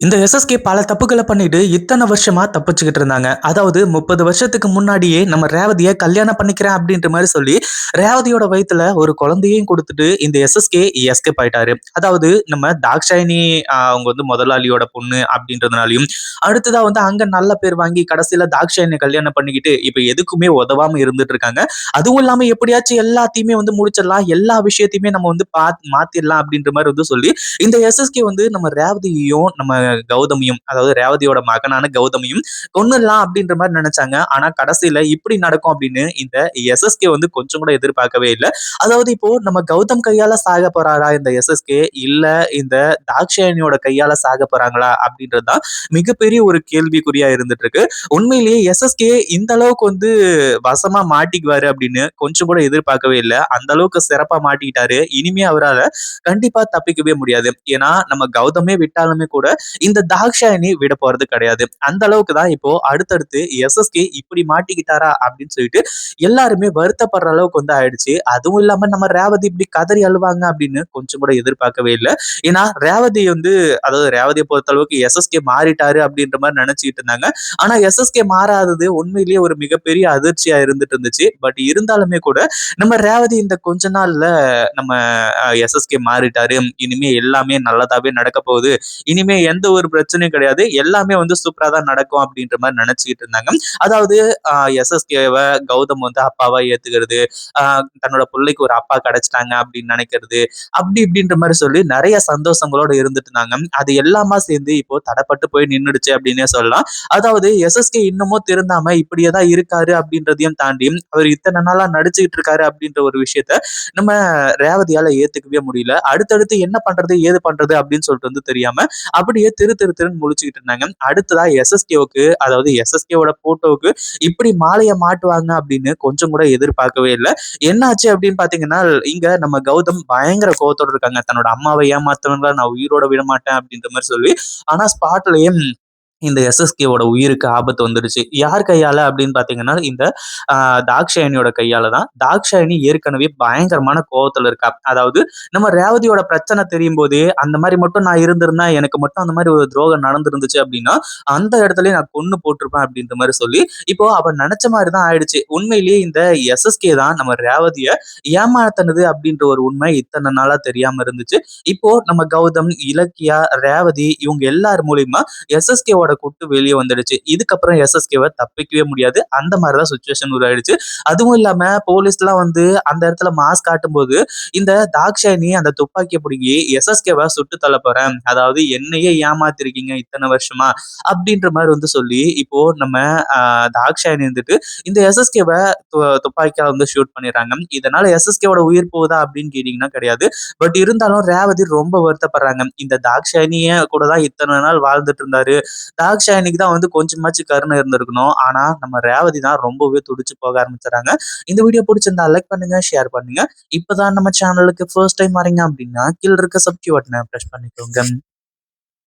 இந்த எஸ்எஸ்கே பல தப்புகளை பண்ணிட்டு இத்தனை வருஷமா தப்பிச்சுக்கிட்டு இருந்தாங்க. அதாவது 30 வருஷத்துக்கு முன்னாடியே நம்ம ரேவதியை கல்யாணம் பண்ணிக்கிறேன் அப்படின்ற மாதிரி சொல்லி, ரேவதியோட வயிற்றுல ஒரு குழந்தையும் கொடுத்துட்டு இந்த எஸ்எஸ்கே எஸ்கேப் ஆயிட்டாரு. அதாவது நம்ம தாக்ஷாயினி அவங்க வந்து முதலாளியோட பொண்ணு அப்படின்றதுனாலையும் அடுத்ததா வந்து அங்க நல்ல பேர் வாங்கி கடைசியில தாக்ஷாயினை கல்யாணம் பண்ணிக்கிட்டு, இப்ப எதுக்குமே உதவாம இருந்துட்டு இருக்காங்க. அதுவும் இல்லாம எப்படியாச்சும் எல்லாத்தையுமே வந்து முடிச்சிடலாம். எல்லா விஷயத்தையுமே நம்ம வந்து பாத் மாத்திரலாம் அப்படின்ற மாதிரி வந்து சொல்லி, இந்த எஸ்எஸ்கே வந்து நம்ம ரேவதியையும் நம்ம கௌதமியும் அதாவது ரேவதியோட மகனான கௌதமியும் கொன்னுடலாம் அப்படின்ற மாதிரி நினைச்சாங்க. ஆனா கடைசியில இப்படி நடக்கும் அப்படின்னு இந்த எஸ்எஸ்கே வந்து கொஞ்சம் கூட எதிர்பார்க்கவே இல்லை. அதாவது இப்போ நம்ம கௌதம் கையால சாக போறாரா இந்த எஸ்எஸ்கே இல்ல இந்த தாக்ஷாயணியோட கையால சாக போறாங்களா அப்படின்றது தான் மிகப்பெரிய ஒரு கேள்விக்குறியா இருந்துட்டு இருக்கு உண்மையிலேயே எஸ்எஸ்கே இந்த அளவுக்கு வந்து வசமா மாட்டிக்குவாரு அப்படின்னு கொஞ்சம் கூட எதிர்பார்க்கவே இல்லை. அந்த அளவுக்கு சிறப்பா மாட்டிக்கிட்டாரு. இனிமே அவரால் கண்டிப்பா தப்பிக்கவே முடியாது. ஏன்னா நம்ம கௌதமே விட்டாலுமே கூட இந்த தாக்ஷாயணி விட போறது கிடையாது. அந்த அளவுக்கு தான் இப்போ அடுத்தடுத்து எஸ்எஸ்கே இப்படி மாட்டிக்கிட்டாரா அப்படின்னு சொல்லிட்டு எல்லாருமே வருத்தப்படுற அளவுக்கு வந்து ஆயிடுச்சு. அதுவும் இல்லாம நம்ம ரேவதி இப்படி கதறி அழுவாங்க அப்படின்னு கொஞ்சம் கூட எதிர்பார்க்கவே இல்லை. ஏன்னா ரேவதி வந்து அதாவது ரேவதியை பொறுத்த அளவுக்கு எஸ்எஸ்கே மாறிட்டாரு அப்படின்ற மாதிரி நினைச்சிட்டு இருந்தாங்க. ஆனா எஸ்எஸ்கே மாறாதது உண்மையிலேயே ஒரு மிகப்பெரிய அதிர்ச்சியா இருந்துட்டு இருந்துச்சு. பட் இருந்தாலுமே கூட நம்ம ரேவதி இந்த கொஞ்ச நாள்ல நம்ம எஸ்எஸ்கே மாறிட்டாரு. இனிமே எல்லாமே நல்லதாவே நடக்க போகுது. இனிமே எந்த எந்த ஒரு பிரச்சனையும் கிடையாது. எல்லாமே வந்து சூப்பரா தான் நடக்கும் அப்படின்ற மாதிரி நினைச்சுக்கிட்டு இருந்தாங்க. அதாவது எஸ்எஸ்கேவை கௌதம் வந்து அப்பாவா ஏத்துக்கிறது தன்னோட பிள்ளைக்கு ஒரு அப்பா கிடைச்சிட்டாங்க அப்படின்னு நினைக்கிறது அப்படி இப்படின்ற மாதிரி சொல்லி நிறைய சந்தோஷங்களோட இருந்துட்டு இருந்தாங்க. அது எல்லாமா சேர்ந்து இப்போ தடப்பட்டு போய் நின்றுடுச்சு அப்படின்னே சொல்லலாம். அதாவது எஸ்எஸ்கே இன்னமும் திருந்தாம இப்படியே தான் இருக்காரு அப்படின்றதையும் தாண்டி அவர் இத்தனை நாளா நடிச்சுக்கிட்டு இருக்காரு அப்படின்ற ஒரு விஷயத்த நம்ம ரேவதியால ஏத்துக்கவே முடியல. அடுத்தடுத்து என்ன பண்றது ஏது பண்றது அப்படின்னு சொல்லிட்டு வந்து தெரியாம அப்படியே திரு திரு திருன்னு முழிச்சுக்கிட்டு இருந்தாங்க. அடுத்ததா எஸ்எஸ்கேவுக்கு அதாவது எஸ்எஸ்கேவோட போட்டோவுக்கு இப்படி மாலையை மாட்டுவாங்க அப்படின்னு கொஞ்சம் கூட எதிர்பார்க்கவே இல்லை. என்னாச்சு அப்படின்னு பாத்தீங்கன்னா இங்க நம்ம கௌதம் பயங்கர கோவத்தோட இருக்காங்க. தன்னோட அம்மாவை ஏமாத்தவங்களா நான் உயிரோட விட மாட்டேன் அப்படின்ற மாதிரி சொல்லி ஆனா ஸ்பாட்லயே இந்த எஸ்எஸ்கேவோட உயிருக்கு ஆபத்து வந்துடுச்சு யார் கையால அப்படின்னு பாத்தீங்கன்னா இந்த தாக்ஷாயணியோட கையால தான். தாக்ஷாயணி ஏற்கனவே பயங்கரமான கோபத்தில் இருக்கா. அதாவது நம்ம ரேவதியோட பிரச்சனை தெரியும் போதே அந்த மாதிரி மட்டும் நான் இருந்திருந்தா எனக்கு மட்டும் அந்த மாதிரி ஒரு துரோகம் நடந்திருந்துச்சு அப்படின்னா அந்த இடத்துல நான் கொண்டு போட்டிருப்பேன் அப்படின்ற மாதிரி சொல்லி இப்போ அவ நினைச்ச மாதிரி தான் ஆயிடுச்சு. உண்மையிலேயே இந்த எஸ்எஸ்கே தான் நம்ம ரேவதிய ஏமாத்தனது அப்படின்ற ஒரு உண்மை இத்தனை நாளா தெரியாம இருந்துச்சு. இப்போ நம்ம கௌதம் இலக்கியா ரேவதி இவங்க எல்லார் மூலியமா எஸ்எஸ்கேவோட கூட்டு வெளியே வந்துடுச்சு. இதுக்கப்புறம் எஸ்எஸ்கேவை தப்பிக்கவே முடியாது. அந்த மாதிரிதான் சுச்சுவேஷன் உருவாயிடுச்சு. அதுவும் இல்லாம போலீஸ் எல்லாம் வந்து அந்த இடத்துல மாஸ்க் காட்டும்போது இந்த தாக்ஷாயினி அந்த துப்பாக்கியை பிடிங்கி எஸ்எஸ்கேவை சுட்டு தள்ள போறேன். அதாவது என்னையே ஏமாத்திருக்கீங்க இத்தனை வருஷமா அப்படின்ற மாதிரி வந்து சொல்லி இப்போ நம்ம தாக்ஷாயினி இருந்துட்டு இந்த எஸ்எஸ்கேவை துப்பாக்கியால வந்து ஷூட் பண்ணிடுறாங்க. இதனால எஸ்எஸ்கேவோட உயிர் போகுதா அப்படின்னு கேட்டீங்கன்னா கிடையாது. பட் இருந்தாலும் ரேவதி ரொம்ப வருத்தப்படுறாங்க. இந்த தாக்ஷாயினிய கூட தான் இத்தனை நாள் வாழ்ந்துட்டு இருந்தாரு. தாக்ஷாயணிக்கு தான் வந்து கொஞ்சமாச்சு கருணை இருந்திருக்கணும். ஆனா நம்ம ரேவதி தான் ரொம்பவே துடிச்சு போக ஆரம்பிச்சுறாங்க இந்த வீடியோ பிடிச்சிருந்தா லைக் பண்ணுங்க ஷேர் பண்ணுங்க. இப்பதான் நம்ம சேனலுக்கு ஃபர்ஸ்ட் டைம் வரீங்க அப்படின்னா கீழே இருக்க சப்ஸ்கிரைப் பட்டனை ப்ரெஸ் பண்ணிக்கோங்க.